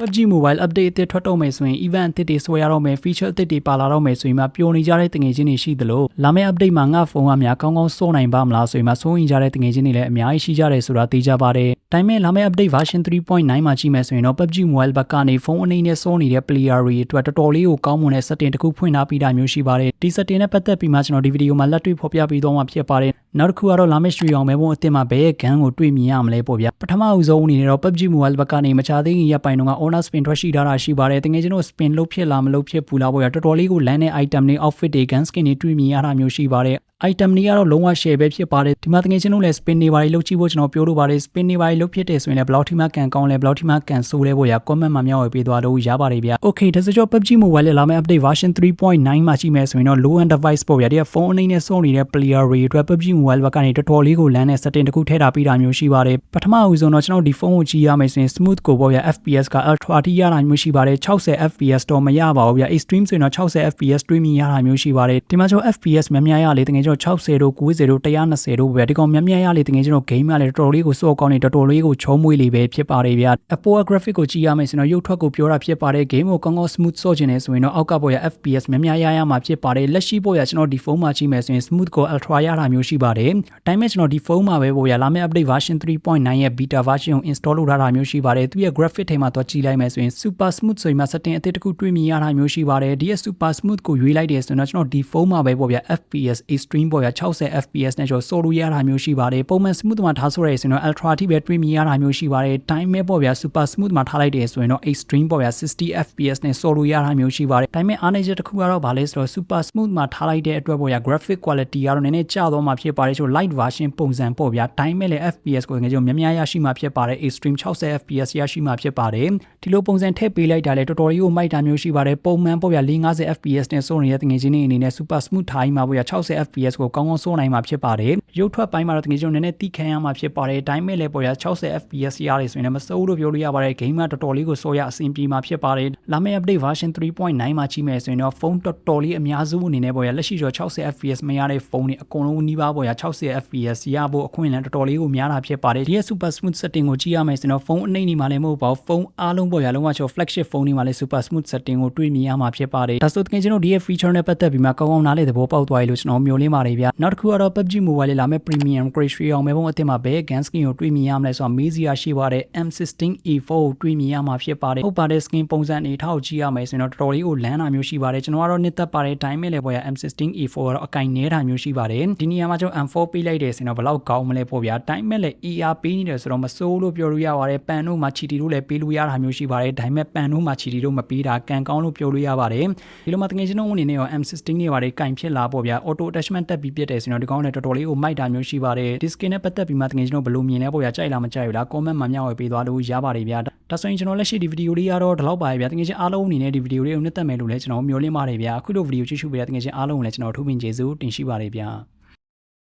PUBG Mobile Update အသစ်ထွက်တော့မယ်ဆိုရင် event အသစ်တွေဆွဲရတော့မယ် feature အသစ်တွေပါလာတော့မယ်ဆိုရင်မှပျော်နေကြတဲ့တငယ်ချင်းတွေရှိသလိုလာမယ့် update မှာငါဖုန်းကများကောင်းကောင်းစောနိုင်ပါမလားဆိုရင်မှစိုးရင်ကြတဲ့တငယ်ချင်းတွေလည်းအများကြီးရှိကြတယ်ဆိုတာသိကြပါတယ်။ဒါပေမဲ့လာမယ့် update version 3.9မှာကြည့်မယ်ဆိုရင်တော့ PUBG Mobile ဘက်ကနေဖုန်းအနေနဲ့စောနေတဲ့ player တွေအတွက်တော်တော်လေးကိုကောင်းမွန်တဲ့ setting တစ်ခုဖွင့်ထားပြီးတာမျိုးရှိပါတယ်။ဒီ setting နဲ့ပတ်သက်ပြီးမှကျွန်တော်ဒီဗီဒီယိုမှာလက်တွေ့ဖော်ပြပေးသွားမှာဖြစ်ပါတယ်။နောက်တစ်ခုကတော့လာမယ့်ရွှေအောင်မဲဘုံအစ်စ်မှာဘယ်ရဲ့ gun ကိုတွေ့မြင်ရမလဲပေါ့ဗျာ။ပထမအဆုံးအနေနဲ့တော့ PUBG Mobile ဘက်ကနေမချသေးခင်ရပ်ပိုင်းတုန်းက honor spin ထွက်ရှိထားတာရှိပါတယ်။တကယ်ကျွန်တော် spin လုပ်ဖြစ်လားမလုပ်ဖြစ်ဘူးလားပေါ့ဗျာ။တော်တော်လေးကိုလမ်းတဲ့ item တွေ outfit တွေ gun skin တွေတွေ့မြင်ရတာမျိုးရှိပါတယ်။ item တွေကတော့လုံးဝ share ပဲဖြစ်ပါတယ်ဒီမှာတကယ်ချင်းတို့လည်း spin တွေပါလို့ကြည့်ဖို့ကျွန်တော်ပြောလိုပါတယ် spin တွေပါလို့ဖြစ်တယ်ဆိုရင်လည်း block ထိမှကန်ကောင်းလဲ block ထိမှကန်ဆိုးလဲပေါ့ရ comment မှာမျှဝေပေးသွားလို့ရပါတယ်ဗျ okay ဒါဆိုတော့ PUBG Mobile ရဲ့လာမယ့် update version 3.9မှာရှိမယ်ဆိုရင်တော့ low end device ပေါ့ဗျာဒီကဖုန်းအနေနဲ့စောနေတဲ့ player တွေအတွက် PUBG Mobile ဘက်ကနေတော်တော်လေးကိုလမ်းတဲ့ setting တစ်ခုထည့်ထားပေးတာမျိုးရှိပါတယ်ပထမဦးဆုံးတော့ကျွန်တော်ဒီဖုန်းကိုကြည့်ရမယ်ဆိုရင် smooth ကိုပေါ့ဗျာ FPS က ultra ထိရတာမျိုးရှိပါတယ်60 FPS တော့မရပါဘူးဗျ extreme ဆိုရင်တော့60 FPS တွေးမြင်ရတာမျိုးရှိပါတယ်ဒီမှာကျွန်တော် FPS များများရလေတကယ်ကျွန်တော်60တို့90တို့120တို့ပဲဒီကောင်များများရလေတကယ်ကျွန်တော် game ရလေတော်တော်လေးကိုစော့ကောင်းနေတော်တော်လေးကိုချုံးမွေးလေးပဲဖြစ်ပါတယ်ဗျ Apple graphic ကိုကြည့်ရမယ်ဆိုရင်တော့ရုပ်ထွက်ကိုပြောတာဖြစ်ပါတယ် game ကိုကောင်းကောင်း smooth စော့ချင်နေဆိုရင်တော့အောက်ကပေါ်ရ FPS များများရရမှာဖြစ်ပါတယ်လက်ရှိပေါ်ရကျွန်တော်ဒီဖုန်းမှာကြည့်မယ်ဆိုရင် smooth ကို ultra ရတာမျိုးရှိပါတယ်ဒါပေမဲ့ကျွန်တော်ဒီဖုန်းမှာပဲပေါ်ရလာမယ့် update version 3.9ရဲ့ beta version ကို install လုပ်ထားတာမျိုးရှိပါတယ်သူရဲ့ graphic ထဲမှာတော့ကြည့်လိုက်မယ်ဆိုရင် super smooth ဆိုရင်မှ setting အသစ်တစ်ခုတွေ့မြင်ရတာမျိုးရှိပါတယ်ဒီရဲ့ super smooth ကိုရွေးလိုက်တယ်ဆိုရင်တော့ကျွန်တော်ဒီဖုန်းမှာပဲပေါ်ရ FPS extreme ပေါ်ရ60 FPS နဲ့ကျွန်တော် solo ရတာမျိုးရှိပါတယ်ပုံမှန် smooth မှာထားဆိုရဲဆိုရင်တော့ ultra အထိပဲတွေ့မြင်ရတာမျိုးရှိပါတယ် time မဲ့ပေါ်ဗျာ super smooth မှာထားလိုက်တယ်ဆိုရင်တော့ extreme ပေါ်ဗျာ60 fps နဲ့ solo ရတာမျိုးရှိပါတယ်ဒါပေမဲ့အားနည်းချက်တစ်ခုကတော့ဗာလဲဆိုတော့ super smooth မှာထားလိုက်တဲ့အတွက်ပေါ်ဗျာ graphic quality ကတော့နည်းနည်းကျသွားမှာဖြစ်ပါတယ်ဆို light version ပုံစံပေါ့ဗျာ time မဲ့လည်း fps ကိုငယ်ကြုံများများရရှိမှာဖြစ်ပါတယ် extreme 60 fps ရရှိမှာဖြစ်ပါတယ်ဒီလိုပုံစံထည့်ပေးလိုက်တာလေတော်တော်လေးကိုမိုက်တာမျိုးရှိပါတယ်ပုံမှန်ပေါ့ဗျာ450 fps နဲ့စိုးနေတဲ့ငွေချင်းတွေအနေနဲ့ super smooth ထားပြီးမှာပေါ့ဗျာ60 fps ကိုကောင်းကောင်းစိုးနိုင်မှာဖြစ်ပါတယ်ရုပ်ထွက်ပိုင်းမှာတော့ငွေချင်းနည်းနည်းတိခံရမှာဖြစ်ပါတယ်ဒါပေမဲ့လည်းပေါ့ဗျာ60 fps ရတယ်ဆိုရင်လည်းမစိုးလို့ပြောလို့ရပါတယ် game ကတော်တော်လေးကိုစောရအဆင်ပြေမှာဖြစ်ပါတယ်လာမယ့် update version 3.9မှာကြီးမယ်ဆိုရင်တော့ဖုန်းတော်တော်လေးအများစုအနေနဲ့ပေါ့ဗျာလက်ရှိတော့60 fps မရတဲ့ဖုန်းတွေအကုန်လုံးနီးပါးပေါ့ဗျာ60 fps ရဖို့အခွင့်အလမ်းတော်တော်လေးကိုများတာဖြစ်ပါတယ်ဒီရဲ့ super smooth setting ကိုကြည့်ရမယ်ဆိုရင်တော့ဖုန်းအနှိမ့်နေမှာလည်းမဟုတ်ပါဘူးဖုန်းအားလုံးပေါ့ဗျာလုံးဝချော flagship ဖုန်းတွေမှာလည်း super smooth setting ကိုတွေ့မြင်ရမှာဖြစ်ပါတယ်ဒါဆိုတကယ်ကျွန်တော်ဒီရဲ့ feature နဲ့ပတ်သက်ပြီးမှကောင်းကောင်းနားလည်သဘောပေါက်သွားပြီလို့ကျွန်တော်မျှော်လင့်ပါတယ်ဗျာနောက်တစ်ခုကတော့ PUBG Mobile လေးလာမယ့် premium grade ရွှေအောင်မဲပုံအသစ်မှာဘယ် gun skin ကိုတွေ့မြင်ရမလဲဆိုတာမေးစရာရှိပါတယ် M16E4 ကိုတွေ့မြင်ရမှာဖြစ်ပါတယ်ဟုတ်ပါတယ် skin ပုံစံအနေထားကိုကြည့်ရမယ်ဆိုရင်တော့တော်တော်လေးကိုလမ်းတာမျိုးရှိပါတယ်ကျွန်တော်ကတော့နှစ်သက်ပါတယ် time မဲ့လေပေါ့ဗျာ M16E4 ကတော့အကင်နေတာမျိုးရှိပါတယ်ဒီနေရာမှာကျွန်တော် M4 ပေးလိုက်တယ်ဆိုရင်တော့ဘယ်လောက်ကောင်းမလဲပေါ့ဗျာ time မဲ့လေ ER ပေးနေတယ်ဆိုတော့မစိုးလို့ပြောလို့ရပါတယ်ပန်တို့မှာချီတီတို့လည်းပေးလို့ရတာမျိုးရှိပါတယ်ဒါပေမဲ့ပန်တို့မှာချီတီတို့မပေးတာကန်ကောင်းလို့ပြောလို့ရပါတယ်ဒီလိုမှတကယ်ကျွန်တော်အနေနဲ့ရော M16 တွေပါတယ်ကင်ဖြစ်လာပေါ့ဗျာ auto attachment တက်ပြီးပြတ်တယ်ဆိုတော့ဒီကောင်းနဲ့တော်တော်လေးကိုမိုက်တာမျိုးရှိပါတယ်ဒီ skin နဲ့ပတ်သက်ပြီးမှတကယ်ကျွန်တော်ဘယ်လိုမြင်လဲပေါ့ဗျာကြိုက်လားမကြိုက်ဘူးလား comment မှာမျှဝေပေးသွားလို့ရပါတယ်ဗျာဒါဆိုရင်ကျွန်တော်လက်ရှိဒီဗီဒီယိုလေးကတော့ဒီလောက်ပါပဲဗျာတကယ်ချင်းအားလုံးအနေနဲ့ဒီဗီဒီယိုလေးကိုနှစ်သက်မယ်လို့လည်းကျွန်တော်မျှော်လင့်ပါတယ်ဗျာအခုလိုဗီဒီယိုကြည့်ရှုပေးတဲ့တကယ်ချင်းအားလုံးကိုလည်းကျွန်တော်ထူးပင်ကျေးဇူးတင်ရှိပါတယ်ဗျာ